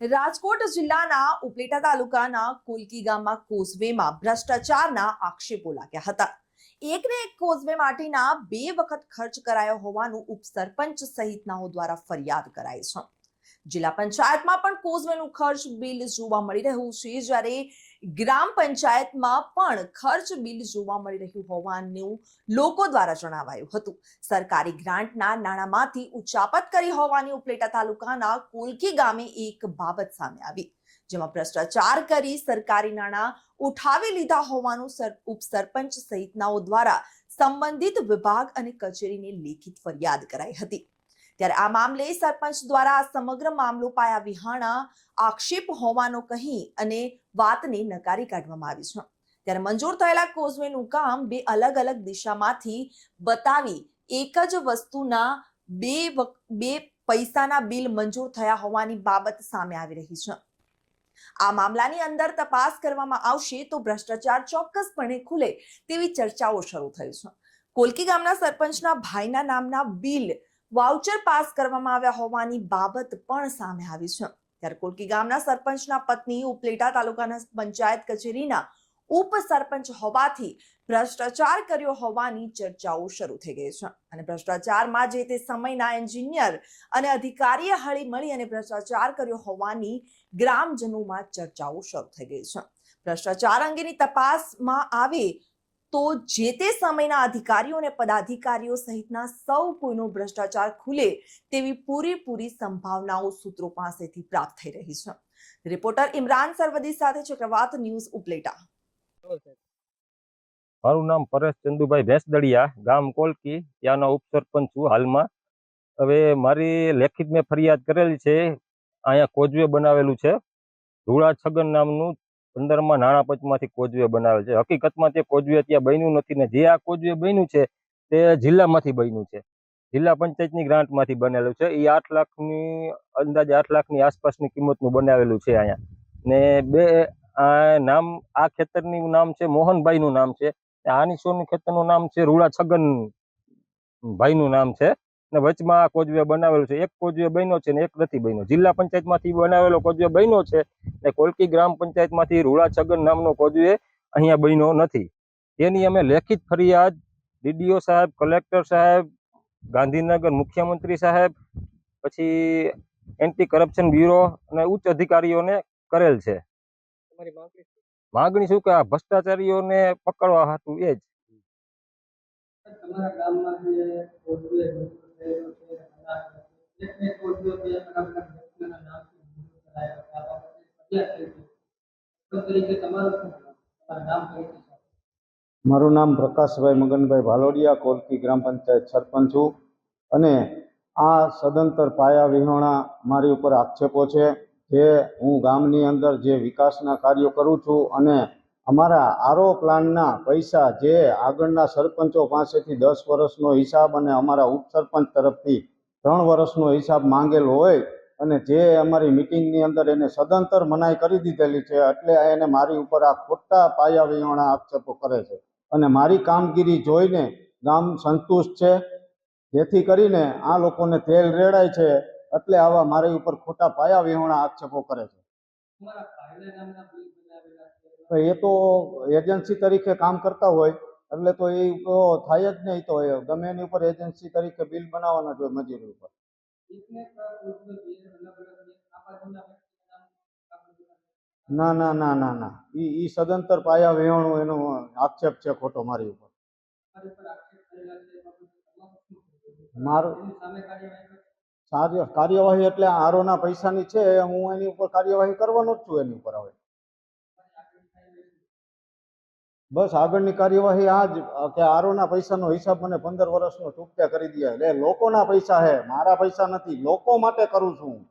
રાજકોટ જિલ્લાના ઉપલેટા તાલુકાના કોલકી ગામમાં કોઝવેમાં ભ્રષ્ટાચારના આક્ષેપો લાગ્યા હતા. એકને એક કોઝવે માટેના બે વખત ખર્ચ કરાયો હોવાનું ઉપસરપંચ સહિતનાઓ દ્વારા ફરિયાદ કરાઈ છે. જિલ્લા પંચાયતમાં પણ કોઝવેનું ખર્ચ બિલ જોવા મળી રહ્યું છે. જ્યારે ગ્રામ પંચાયતમાં પણ ખર્ચ બિલ જોવા મળી રહ્યું હોવાનું લોકો દ્વારા જણાવાયું હતું. સરકારી ગ્રાન્ટના નાણાંમાંથી ઉચાપત કરી હોવાની ઉપલેટા તાલુકાના કોલકી ગામે એક બાબત સામે આવી, જેમાં ભ્રષ્ટાચાર કરી સરકારી નાણાં ઉઠાવી લીધા હોવાનું સર- ઉપસરપંચ સહિતનાઓ દ્વારા સંબંધિત વિભાગ અને કચેરીને લેખિત ફરિયાદ કરાઈ હતી. ત્યારે આ મામલે સરપંચ દ્વારા આ સમગ્ર મામલો પાયા વિહાણા આક્ષેપ હોવાનો કહી અને વાતને નકારી કાઢવામાં આવી છે. ત્યારે મંજૂર થયેલા કોઝવેનું કામ બે અલગ અલગ દિશામાંથી બતાવી એક જ વસ્તુના બે બે પૈસાના બિલ મંજૂર થયા હોવાની બાબત સામે આવી રહી છે. આ મામલાની અંદર તપાસ કરવામાં આવશે તો ભ્રષ્ટાચાર ચોક્કસપણે ખુલે તેવી ચર્ચાઓ શરૂ થઈ છે. કોલકી ગામના સરપંચના ભાઈના નામના બિલ વાઉચર પાસ કરવામાં આવ્યા હોવાની બાબત પણ સામે આવી છે. ત્યારે કોલકી ગામના સરપંચના પત્ની ઉપલેટા તાલુકાના પંચાયત કચેરીના ઉપસરપંચ હોવાથી ભ્રષ્ટાચાર કર્યો હોવાની ચર્ચાઓ શરૂ થઈ ગઈ છે. અને ભ્રષ્ટાચારમાં જે તે સમયના એન્જિનિયર અને અધિકારીએ હળી મળી અને ભ્રષ્ટાચાર કર્યો હોવાની ગ્રામજનોમાં ચર્ચાઓ શરૂ થઈ ગઈ છે. ભ્રષ્ટાચાર અંગેની તપાસમાં આવે તો જે તે સમયના અધિકારીઓ અને પદાધિકારીઓ સહિતના સૌ કોઈનો ભ્રષ્ટાચાર ખુલે તેવી પૂરેપૂરી સંભાવનાઓ સૂત્રો પાસેથી પ્રાપ્ત થઈ રહી છે. રિપોર્ટર ઇમરાન સરવદી સાથે ચક્રવાત ન્યૂઝ ઉપલેટા. મારું નામ પરેશ ચંદુભાઈ ભેંસદળિયા ગામ કોલકી, ત્યાંનો ઉપસરપંચ છું હાલમાં. હવે મારી લેખિત મેં ફરિયાદ કરેલી છે, અહીંયા કોજવે બનાવેલું છે. ધૂળા છગન નામનું પંદરમાં નાણાં પંચમાંથી કોજવે બનાવેલ છે. હકીકતમાં તે કોજવે ત્યાં બન્યું નથી ને જે આ કોજવે બન્યું છે તે જિલ્લામાંથી બન્યું છે. જિલ્લા પંચાયતની ગ્રાન્ટમાંથી બનેલું છે. એ આઠ લાખની અંદાજે આઠ લાખની આસપાસની કિંમતનું બનાવેલું છે અહીંયા. ને બે નામ, આ ખેતરનું નામ છે મોહનભાઈનું નામ છે. આની સોનું ખેતરનું નામ છે રૂડા છગન ભાઈનું નામ છે. ને વચમાં આ કોજવે બનાવેલું છે. એક કોજવે બન્યો છે ને એક નથી બન્યો. જિલ્લા પંચાયતમાંથી બનાવેલો કોજવે બન્યો છે ને કોલકી ગ્રામ પંચાયતમાંથી રૂળા છગન નામનો કોજવે અહીંયા બન્યો નથી. તેની અમે લેખિત ફરિયાદ ડીડીઓ સાહેબ કલેક્ટર સાહેબ ગાંધીનગર મુખ્યમંત્રી સાહેબ પછી એન્ટી કરપ્શન બ્યુરો અને ઉચ્ચ અધિકારીઓને કરેલ છે. માગણી શું? કે આ ભ્રષ્ટાચારીઓને પકડવા હતું એ જ. તમારા ગામમાં જે મારું નામ પ્રકાશભાઈ મગનભાઈ ભાલોડિયા, કોલકી ગ્રામ પંચાયત સરપંચ છું. અને આ સદંતર પાયા વિહોણા મારી ઉપર આક્ષેપો છે જે હું ગામની અંદર જે વિકાસના કાર્યો કરું છું અને અમારા આરો પ્લાનના પૈસા જે આગળના સરપંચો પાસેથી દસ વર્ષનો હિસાબ અને અમારા ઉપસરપંચ તરફથી ત્રણ વર્ષનો હિસાબ માંગેલો હોય અને જે અમારી મિટિંગની અંદર એને સદંતર મનાઈ કરી દીધેલી છે, એટલે એને મારી ઉપર આ ખોટા પાયા વિહોણા આક્ષેપો કરે છે. અને મારી કામગીરી જોઈને ગામ સંતુષ્ટ છે. જેથી કરીને આ લોકોને તેલ રેડાય છે, એટલે આવા મારી ઉપર ખોટા પાયા વિહોણા આક્ષેપો કરે છે. એ તો એજન્સી તરીકે કામ કરતા હોય, એટલે તો એ થાય જ નહીં તો ગમે એની ઉપર એજન્સી તરીકે બિલ બનાવવાના જ હોય મજૂરી ઉપર એકને એક કોટવે બે અલગ અલગ એક આ બાજુના વ્યક્તિના નામ આ બાજુના ના ના ના ના ના. ઈ ઈ સદંતર પાયા વિહોણું એનો આક્ષેપ છે ખોટો મારી ઉપર? મારું કાર્યવાહી એટલે આરોના પૈસાની છે, હું એની ઉપર કાર્યવાહી કરવાનો જ છું એની ઉપર હવે. બસ આગળની કાર્યવાહી આ જ, કે આરોના પૈસાનો હિસાબ મને પંદર વર્ષનો ચૂકત્યા કરી દે. એટલે લોકોના પૈસા હે, મારા પૈસા નથી, લોકો માટે કરું છું હું.